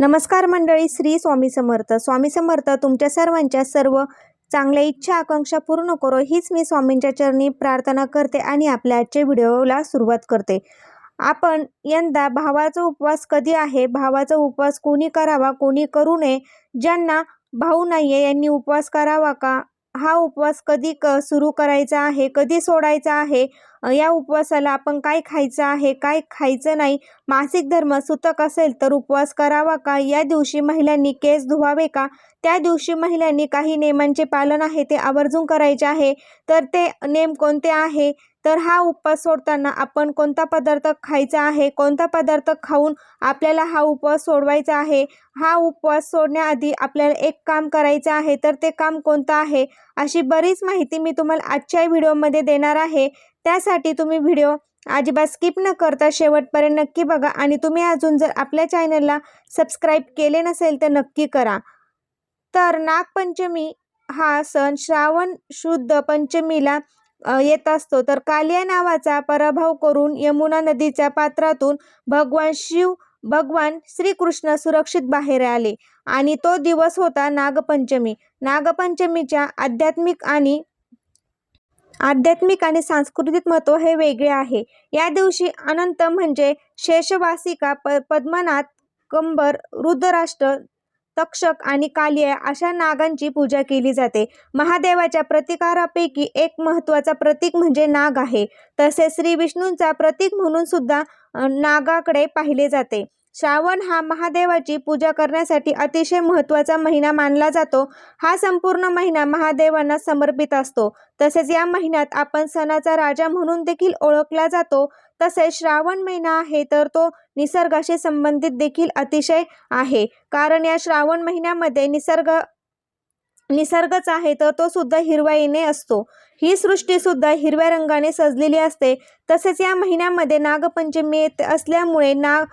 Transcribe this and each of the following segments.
नमस्कार मंडळी श्री स्वामी समर्थ. स्वामी समर्थ तुमच्या सर्वांच्या सर्व चांगल्या इच्छा आकांक्षा पूर्ण करो. हीच मी स्वामींच्या चरणी प्रार्थना करते आणि आपल्या आजच्या व्हिडिओला सुरुवात करते. आपण यंदा भावाचा उपवास कधी आहे? भावाचा उपवास कोणी करावा? कोणी करू नये? ज्यांना भाऊ नाही आहे यांनी उपवास करावा का? हा उपवास कधी क सुरू करायचा आहे? कधी सोडायचा आहे? या उपवासाला आपण काय खायचं आहे काय खायचं नाही मासिक धर्म सुतक असेल तर उपवास करावा का? या दिवशी महिलांनी केस धुवावे का? त्या दिवशी महिलांनी काही नियमांचे पालन आहे ते आवर्जून करायचे आहे. तर ते नेम कोणते आहे? तर हा उपवास सोडताना आपण कोणता पदार्थ खायचा आहे? कोणता पदार्थ खाऊन आपल्याला हा उपवास सोडवायचा आहे? हा उपवास सोडण्याआधी आपल्याला एक काम करायचं आहे तर ते काम कोणतं आहे? अशी बरीच माहिती मी तुम्हाला आजच्या व्हिडिओमध्ये देणार आहे. त्यासाठी तुम्ही व्हिडिओ अजिबात स्किप न करता शेवटपर्यंत नक्की बघा आणि तुम्ही अजून जर आपल्या चॅनलला सबस्क्राईब केले नसेल तर नक्की करा. तर नागपंचमी हा सण श्रावण शुद्ध पंचमीला येत असतो. तर कालिया नावाचा पराभव करून यमुना नदीच्या पात्रातून भगवान शिव भगवान श्रीकृष्ण सुरक्षित बाहेर आले आणि तो दिवस होता नागपंचमी. नागपंचमीच्या आध्यात्मिक आणि आध्यात्मिक आणि सांस्कृतिक महत्त्व हे वेगळे आहे. या दिवशी अनंत म्हणजे शेषवासिका प पद्मनाथ कंबर रुद्रराष्ट्र तक्षक आणि कालिया अशा नागांची पूजा केली जाते. महादेवाच्या प्रतिकारापैकी एक महत्त्वाचा प्रतीक म्हणजे नाग आहे. तसेच श्री विष्णूंचा प्रतीक म्हणून सुद्धा नागाकडे पाहिले जाते. श्रावण हा महादेवाची पूजा करण्यासाठी अतिशय महत्त्वाचा महिना मानला जातो. हा संपूर्ण महिना महादेवांना समर्पित असतो. तसेच या महिन्यात आपण सणाचा राजा म्हणून देखील ओळखला जातो. तसेच श्रावण महिना आहे तर तो निसर्गाशी संबंधित देखील अतिशय आहे. कारण या श्रावण महिन्यामध्ये निसर्ग निसर्गच आहे तर तो सुद्धा हिरवाईने असतो. ही सृष्टी सुद्धा हिरव्या रंगाने सजलेली असते. तसेच या महिन्यामध्ये नागपंचमी येत असल्यामुळे नाग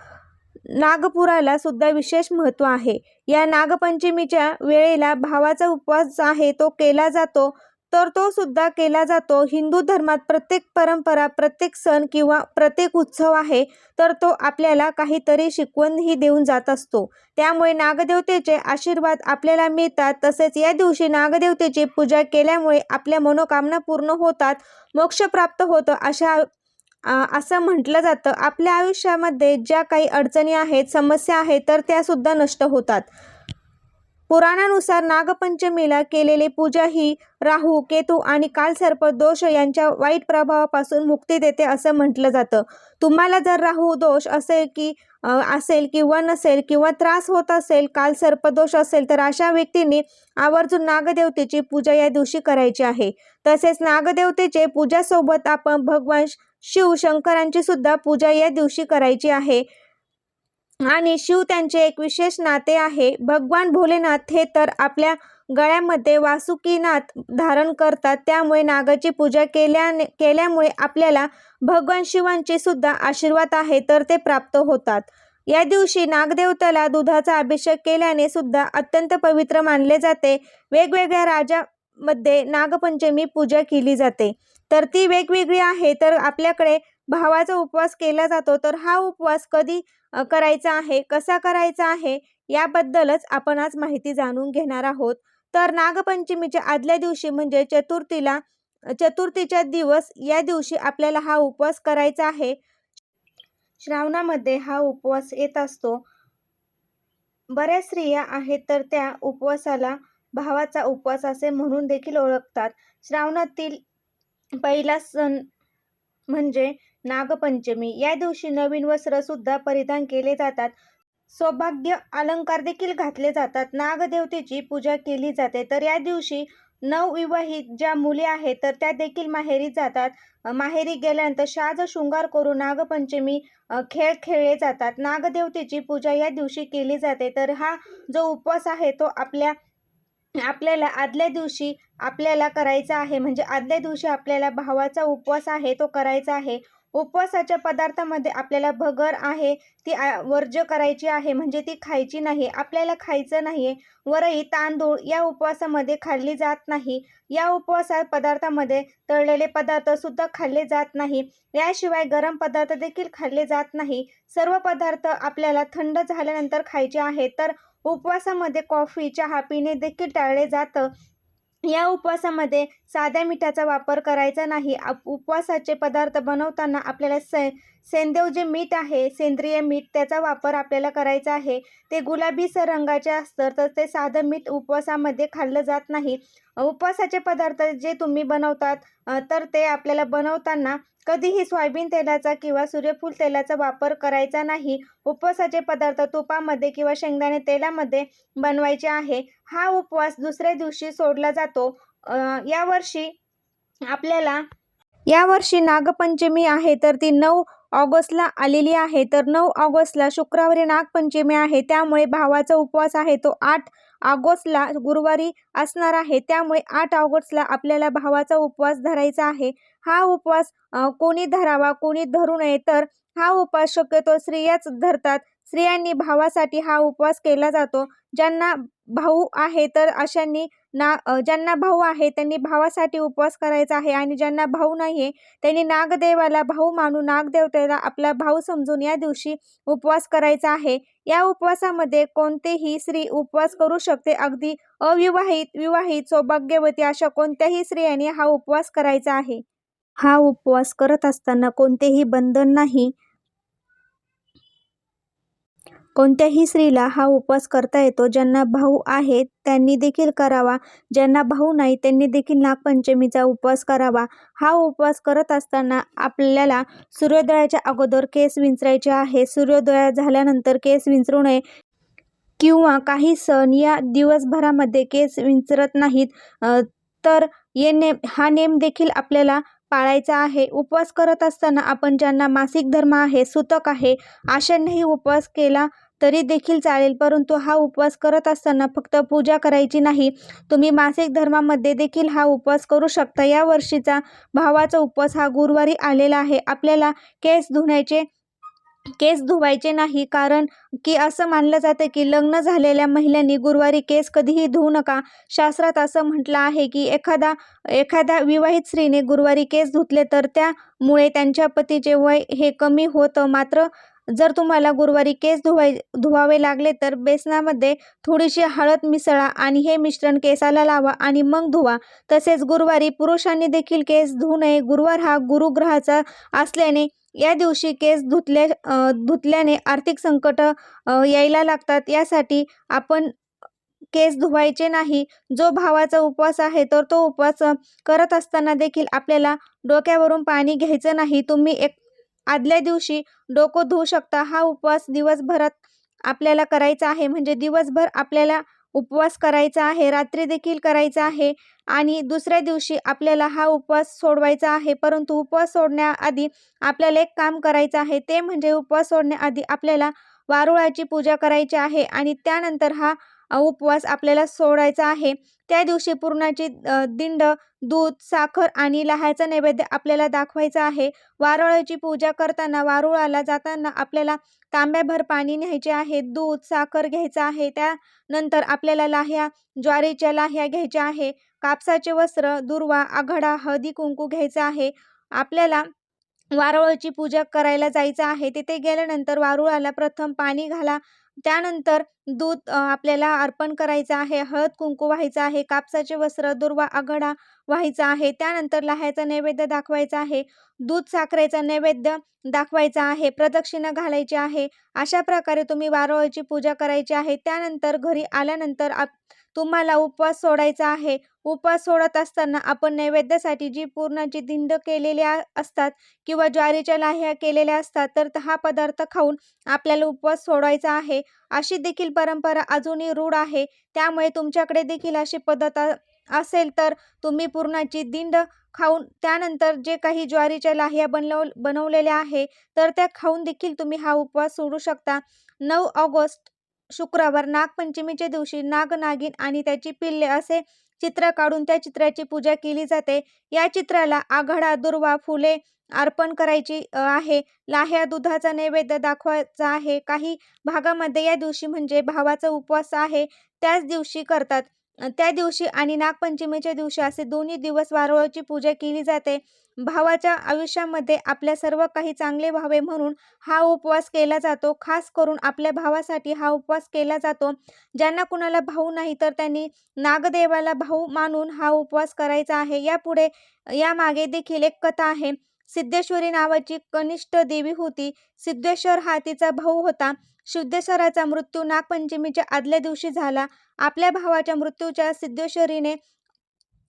नागपुराला सुद्धा विशेष महत्त्व आहे. या नागपंचमीच्या वेळेला भावाचा उपवास आहे तो केला जातो. तर तो सुद्धा केला जातो. हिंदू धर्मात प्रत्येक परंपरा प्रत्येक सण किंवा प्रत्येक उत्सव आहे तर तो आपल्याला काहीतरी शिकवणही देऊन जात असतो. त्यामुळे नागदेवतेचे आशीर्वाद आपल्याला मिळतात. तसेच या दिवशी नागदेवतेची पूजा केल्यामुळे आपल्या मनोकामना पूर्ण होतात. मोक्ष प्राप्त होतं अशा असं म्हटलं जातं. आपल्या आयुष्यामध्ये ज्या काही अडचणी आहेत समस्या आहेत तर त्यासुद्धा नष्ट होतात. पुराणानुसार नागपंचमीला केलेली पूजा ही राहू केतू आणि कालसर्प दोष यांच्या वाईट प्रभावापासून मुक्ती देते असं म्हटलं जातं. तुम्हाला जर राहू दोष असेल की असेल किंवा नसेल किंवा त्रास होत असेल कालसर्प दोष असेल तर अशा व्यक्तींनी आवर्जून नागदेवतेची पूजा या दिवशी करायची आहे. तसेच नागदेवतेचे पूजासोबत आपण भगवान शिव शंकरांची सुद्धा पूजा या दिवशी करायची आहे. आणि शिव त्यांचे एक विशेष नाते आहे. भगवान भोलेनाथ हे तर आपल्या गळ्यामध्ये वासुकीनाथ धारण करतात. त्यामुळे नागाची पूजा केल्याने केल्यामुळे आपल्याला भगवान शिवांचे सुद्धा आशीर्वाद आहे तर ते प्राप्त होतात. या दिवशी नागदेवताला दुधाचा अभिषेक केल्याने सुद्धा अत्यंत पवित्र मानले जाते. वेगवेगळ्या राजामध्ये नागपंचमी पूजा केली जाते. तर ती वेगवेगळी आहे तर आपल्याकडे भावाचा उपवास केला जातो. तर हा उपवास कधी करायचा आहे कसा करायचा आहे याबद्दलच आपण आज माहिती जाणून घेणार आहोत. तर नागपंचमीच्या आदल्या दिवशी म्हणजे चतुर्थीला चतुर्थीच्या दिवस या दिवशी आपल्याला हा उपवास करायचा आहे. श्रावणामध्ये हा उपवास येत असतो. बऱ्याच स्त्रिया आहेत तर त्या उपवासाला भावाचा उपवास असे म्हणून देखील ओळखतात. श्रावणातील पहिला सण म्हणजे नागपंचमी. या दिवशी नवीन वस्त्र सुद्धा परिधान केले जातात. सौभाग्य अलंकार देखील घातले जातात. नागदेवतेची पूजा केली जाते. तर या दिवशी नवविवाहित ज्या मुली आहेत तर त्या देखील माहेरी जातात. माहेरी गेल्यानंतर शाज शृंगार करून नागपंचमी खेळ खेळले जातात. नागदेवतेची पूजा या दिवशी केली जाते. तर हा जो उपवास आहे तो आपल्या आपल्याला आदल्या दिवशी आपल्याला करायचा आहे. म्हणजे आदल्या दिवशी आपल्याला भावाचा उपवास आहे तो करायचा आहे. उपवासाच्या पदार्थामध्ये आपल्याला भगर आहे ती वर्ज वर्ज्य करायची आहे म्हणजे ती खायची नाही आपल्याला खायचं नाही आहे वरई तांदूळ या उपवासामध्ये खाल्ली जात नाही. या उपवासा पदार्थामध्ये तळलेले पदार्थ सुद्धा खाल्ले जात नाही. याशिवाय गरम पदार्थ देखील खाल्ले जात नाही. सर्व पदार्थ आपल्याला थंड झाल्यानंतर खायचे आहे तर उपवासामध्ये कॉफी चहा पिणे देखील टाळले जातं. या उपवासामध्ये साध्या मिठाचा वापर करायचा नाही. आप उपवासाचे पदार्थ बनवताना आपल्याला से सेंदेव जे मीठ आहे सेंद्रिय मीठ त्याचा वापर आपल्याला करायचा आहे. ते गुलाबीसर रंगाचे असतं तर ते साधं मीठ उपवासामध्ये खाल्लं जात नाही. उपवासाचे पदार्थ जे तुम्ही बनवतात तर ते आपल्याला बनवताना कधीही सोयाबीन तेलाचा किंवा सूर्यफूल तेलाचा वापर करायचा नाही. उपवासाचे पदार्थ तुपामध्ये किंवा शेंगदाणे तेलामध्ये बनवायचे आहे. हा उपवास दुसऱ्या दिवशी सोडला जातो. यावर्षी आपल्याला यावर्षी नागपंचमी आहे तर ती नऊ ऑगस्टला आलेली आहे. तर नऊ ऑगस्टला शुक्रवारी नागपंचमी आहे. त्यामुळे भावाचा उपवास आहे तो आठ ऑगस्टला गुरुवारी असणार आहे. त्यामुळे आठ ऑगस्टला आपल्याला भावाचा उपवास धरायचा आहे. हा उपवास कोणी धरावा कोणी धरू नये तर हा उपवास शक्यतो स्त्रियाच धरतात. स्त्रियांनी भावासाठी हा उपवास केला जातो. ज्यांना भाऊ आहे तर अशांनी ना ज्यांना भाऊ आहे त्यांनी भावासाठी उपवास करायचा आहे आणि ज्यांना भाऊ नाही आहे त्यांनी नागदेवाला भाऊ मानून नागदेवतेला आपला भाऊ समजून या दिवशी उपवास करायचा आहे. या उपवासामध्ये कोणतेही स्त्री उपवास करू शकते. अगदी अविवाहित विवाहित सौभाग्यवती अशा कोणत्याही स्त्रियांनी हा उपवास करायचा आहे. हा उपवास करत असताना कोणतेही बंधन नाही. कोणत्याही स्त्रीला हा उपवास करता येतो. ज्यांना भाऊ आहेत त्यांनी देखील करावा. ज्यांना भाऊ नाही त्यांनी देखील नागपंचमीचा उपवास करावा. हा उपवास करत असताना आपल्याला सूर्योदयाच्या अगोदर केस विंचरायचे आहे. सूर्योदय झाल्यानंतर केस विंचरू नये किंवा काही सण या दिवसभरामध्ये केस विंचरत नाहीत तर ये नेम हा नेम देखील आपल्याला पाळायचा आहे. उपवास करत असताना आपण ज्यांना मासिक धर्म आहे सुतक आहे आशांनीही उपवास केला तरी देखील चालेल. परंतु हा उपवास करत असताना फक्त पूजा करायची नाही तुम्ही मासिक धर्मामध्ये देखील हा उपवास करू शकता. या वर्षीचा भावाचा उपवास हा गुरुवारी आलेला आहे. आपल्याला केस धुण्याचे केस धुवायचे नाही. कारण की असं मानलं जातं की लग्न झालेल्या महिलांनी गुरुवारी केस कधीही धुवू नका. शास्त्रात असं म्हटलं आहे की एखादा एखाद्या विवाहित स्त्रीने गुरुवारी केस धुतले तर त्यामुळे त्यांच्या पतीचे वय हे कमी होतं. मात्र जर तुम्हाला गुरुवारी केस धुवाय धुवावे लागले तर बेसनामध्ये थोडीशी हळद मिसळा आणि हे मिश्रण केसाला लावा आणि मग धुवा. तसेच गुरुवारी पुरुषांनी देखील केस धुवू नये. गुरुवार हा गुरुग्रहाचा असल्याने या दिवशी केस धुतल्या धुतल्याने आर्थिक संकट यायला लागतात. यासाठी आपण केस धुवायचे नाही. जो भावाचा उपवास आहे तर तो उपवास करत असताना देखील आपल्याला डोक्यावरून पाणी घ्यायचं नाही. तुम्ही एक आदल्या दिवशी डोकं धुवू शकता. हा उपवास दिवसभरात आपल्याला करायचा आहे. म्हणजे दिवसभर आपल्याला उपवास करायचा आहे रात्री देखील करायचा आहे आणि दुसऱ्या दिवशी आपल्याला हा उपवास सोडवायचा आहे. परंतु उपवास सोडण्याआधी आपल्याला एक काम करायचं आहे. ते म्हणजे उपवास सोडण्याआधी आपल्याला वारुळाची पूजा करायची आहे आणि त्यानंतर हा उपवास आपल्याला सोडायचा आहे. त्या दिवशी पुरणाची दिंड दूध साखर आणि लहायचा नैवेद्य आपल्याला दाखवायचा आहे. वारुळाची पूजा करताना वारुळाला जाताना आपल्याला तांब्याभर पाणी न्यायचे आहे. दूध साखर घ्यायचं आहे. त्यानंतर आपल्याला लाह्या ज्वारीच्या लाह्या घ्यायच्या आहे. कापसाचे वस्त्र दुर्वा आघाडा हळदी कुंकू घ्यायचं आहे. आपल्याला वारुळाची पूजा करायला जायचं आहे. तिथे गेल्यानंतर वारुळाला प्रथम पाणी घाला. त्यानंतर दूध आपल्याला अर्पण करायचं आहे. हळद कुंकू व्हायचं आहे. कापसाचे वस्त्र दुर्वा आघडा व्हायचा आहे. त्यानंतर लाह्याचा नैवेद्य दाखवायचा आहे. दूध साखरेचा नैवेद्य दाखवायचा आहे. प्रदक्षिणा घालायची आहे. अशा प्रकारे तुम्ही वारुळाची पूजा करायची आहे. त्यानंतर घरी आल्यानंतर आप तुम्हाला उपवास सोडायचा आहे. उपवास सोडत असताना आपण नैवेद्यासाठी जी पूर्णाची दिंड केलेल्या असतात किंवा ज्वारीच्या लाह्या केलेल्या असतात तर हा पदार्थ खाऊन आपल्याला उपवास सोडायचा आहे. अशी देखील परंपरा अजूनही रूढ आहे. त्यामुळे तुमच्याकडे देखील अशी पद्धत असेल तर तुम्ही पूर्णाची दिंड खाऊन त्यानंतर जे काही ज्वारीच्या लाह्या बनव बनवलेल्या आहे तर त्या खाऊन देखील तुम्ही हा उपवास सोडू शकता. नऊ ऑगस्ट शुक्रवार नागपंचमीच्या दिवशी नाग नागिन आणि त्याची पिल्ले असे चित्र काढून त्या चित्राची पूजा केली जाते. या चित्राला आघाडा दुर्वा फुले अर्पण करायची आहे. लाह्या दुधाचा नैवेद्य दाखवायचा आहे. काही भागामध्ये या दिवशी म्हणजे भावाचा उपवास आहे. त्याच दिवशी करतात. त्या दिवशी आणि नागपंचमीच्या दिवशी असे दोन्ही दिवस वारुळाची पूजा केली जाते. भावाच्या आयुष्यामध्ये आपल्या सर्व काही चांगले व्हावे म्हणून हा उपवास केला जातो. खास करून आपल्या भावासाठी हा उपवास केला जातो. ज्यांना कुणाला भाऊ नाही तर त्यांनी नागदेवाला भाऊ मानून हा उपवास करायचा आहे. यापुढे यामागे देखील एक कथा आहे. सिद्धेश्वरी नावाची कनिष्ठ देवी होती. सिद्धेश्वर हा तिचा भाऊ होता. सिद्धेश्वराचा मृत्यू नागपंचमीच्या आदल्या दिवशी झाला. आपल्या भावाच्या मृत्यूच्या सिद्धेश्वरीने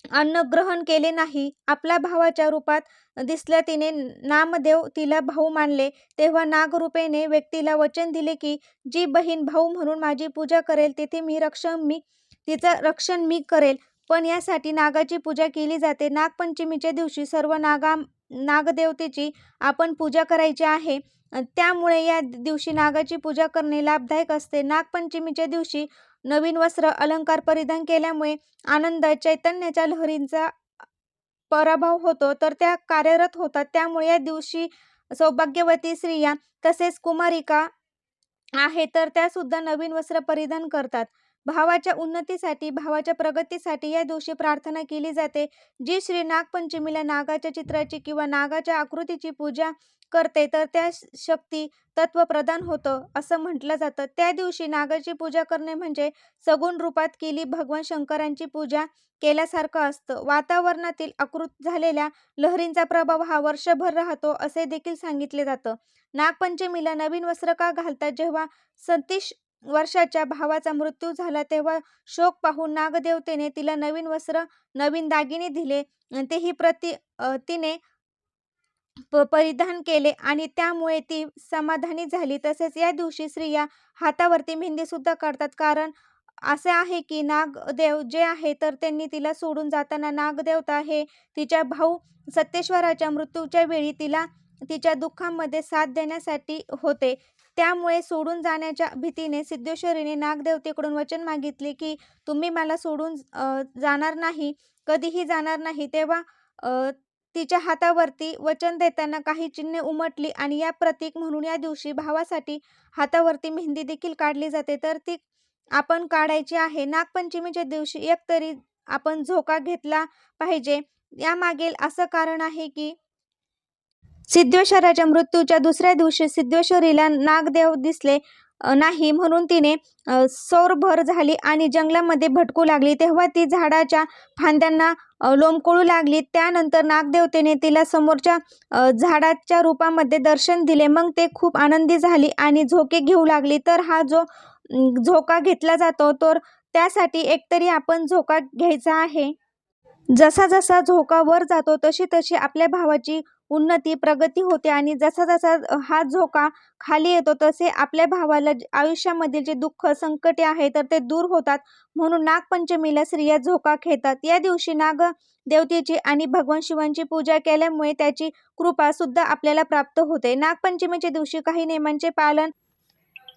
अन्न ग्रहण केले नाही. आपल्या भावाच्या रूपात दिसल्या तिने नामदेव तिला भाऊ मानले. तेव्हा नागरूपेने व्यक्तीला वचन दिले की जी बहीण भाऊ म्हणून माझी पूजा करेल तेथे मी रक्षण मी तिचं रक्षण मी करेल. पण यासाठी नागाची पूजा केली जाते. नागपंचमीच्या दिवशी सर्व नागा नागदेवतेची आपण पूजा करायची आहे. त्यामुळे या दिवशी नागाची पूजा करणे लाभदायक असते. नागपंचमीच्या दिवशी नवीन वस्त्र अलंकार परिधान केल्यामुळे आनंद चैतन्याच्या लहरींचा पराभव होतो. तर त्या कार्यरत होतात. त्यामुळे या दिवशी सौभाग्यवती स्त्रिया तसेच कुमारिका आहे तर त्या सुद्धा नवीन वस्त्र परिधान करतात. भावाच्या उन्नतीसाठी भावाच्या प्रगतीसाठी या दिवशी प्रार्थना केली जाते. जी श्री नागपंचमीला नागाच्या चित्राची किंवा नागाच्या आकृतीची पूजा करते तर त्या शक्ती तत्व प्रदान होतं असं म्हटलं जातं. त्या दिवशी नागाची पूजा करणे म्हणजे सगुण रूपात केली भगवान शंकरांची पूजा केल्यासारखं असतं. वातावरणातील आकृत झालेल्या लहरींचा प्रभाव हा वर्षभर राहतो असे देखील सांगितले जातं. नागपंचमीला नवीन वस्त्र का घालतात? जेव्हा सतीश वर्षाच्या भावाचा मृत्यू झाला तेव्हा शोक पाहून नागदेवतेने तिला नवीन वस्त्र नवीन दागिने दिले. तेही प्रति तिने प- परिधान केले आणि त्यामुळे ती समाधानी झाली. तसेच या दिवशी स्त्रिया हातावरती मेहंदीसुद्धा काढतात. कारण असे आहे की नागदेव जे आहे तर त्यांनी तिला सोडून जाताना नागदेवता हे तिच्या भाऊ सत्तेश्वराच्या मृत्यूच्या वेळी तिला तिच्या दुःखामध्ये साथ देण्यासाठी होते. त्यामुळे सोडून जाण्याच्या भीतीने सिद्धेश्वरीने नागदेवतेकडून वचन मागितले की तुम्ही मला सोडून जाणार नाही. कधीही जाणार नाही. तेव्हा तिच्या हातावरती वचन देताना काही चिन्हे उमटली आणि या प्रतीक म्हणून या दिवशी भावासाठी हातावरती मेहंदी देखील काढली जाते. तर ती आपण काढायची आहे. नागपंचमीच्या दिवशी एक तरी आपण झोका घेतला पाहिजे. यामागील असं कारण आहे की सिद्धेश्वराच्या मृत्यूच्या दुसऱ्या दिवशी सिद्धेश्वरीला नागदेव दिसले. नाही. म्हणून तिने सौरभर झाली आणि जंगलामध्ये भटकू लागली. तेव्हा ती झाडाच्या फांद्यांना लोंबकळू लागली. त्यानंतर नागदेवतेने तिला समोरच्या झाडाच्या रूपामध्ये दर्शन दिले. मग ते खूप आनंदी झाली आणि झोके घेऊ लागली. तर हा जो झोका घेतला जातो तर त्यासाठी एकतरी आपण झोका घ्यायचा आहे. जसा जसा झोका वर जातो तशी तशी आपल्या भावाची उन्नती प्रगती होते आणि जसा जसा हा झोका खाली येतो तसे आपल्या भावाला आयुष्यामधील जे दुःख संकटे आहे तर ते दूर होतात. म्हणून नागपंचमीला स्त्रिया झोका खेळतात. या दिवशी नाग देवतेची आणि भगवान शिवांची पूजा केल्यामुळे त्याची कृपा सुद्धा आपल्याला प्राप्त होते. नागपंचमीच्या दिवशी काही नियमांचे पालन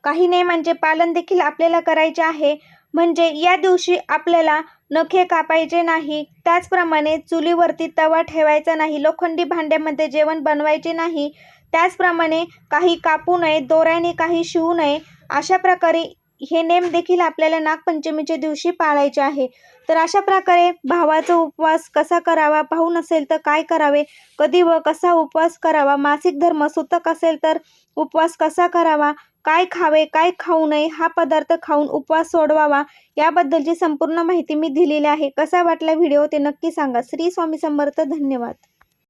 काही नियमांचे पालन देखील आपल्याला करायचे आहे. म्हणजे या दिवशी आपल्याला नखे कापायचे नाही. त्याचप्रमाणे चुलीवरती तवा ठेवायचा नाही. लोखंडी भांड्यामध्ये जेवण बनवायचे नाही. त्याचप्रमाणे काही कापू नये दोऱ्याने काही शिवू नये अशा प्रकारे हे नेम देखील आपल्याला नागपंचमीच्या दिवशी पाळायचे आहे. तर अशा प्रकारे भावाचा उपवास कसा करावा पाहून नसेल तर काय करावे कधी व कसा उपवास करावा मासिक धर्म सुतक असेल तर उपवास कसा करावा काय खावे काय खाऊ नये हा पदार्थ खाऊन उपवास सोडवावा याबद्दलची संपूर्ण माहिती मी दिलेली आहे. कसा वाटला व्हिडिओ ते नक्की सांगा. श्री स्वामी समर्थ धन्यवाद.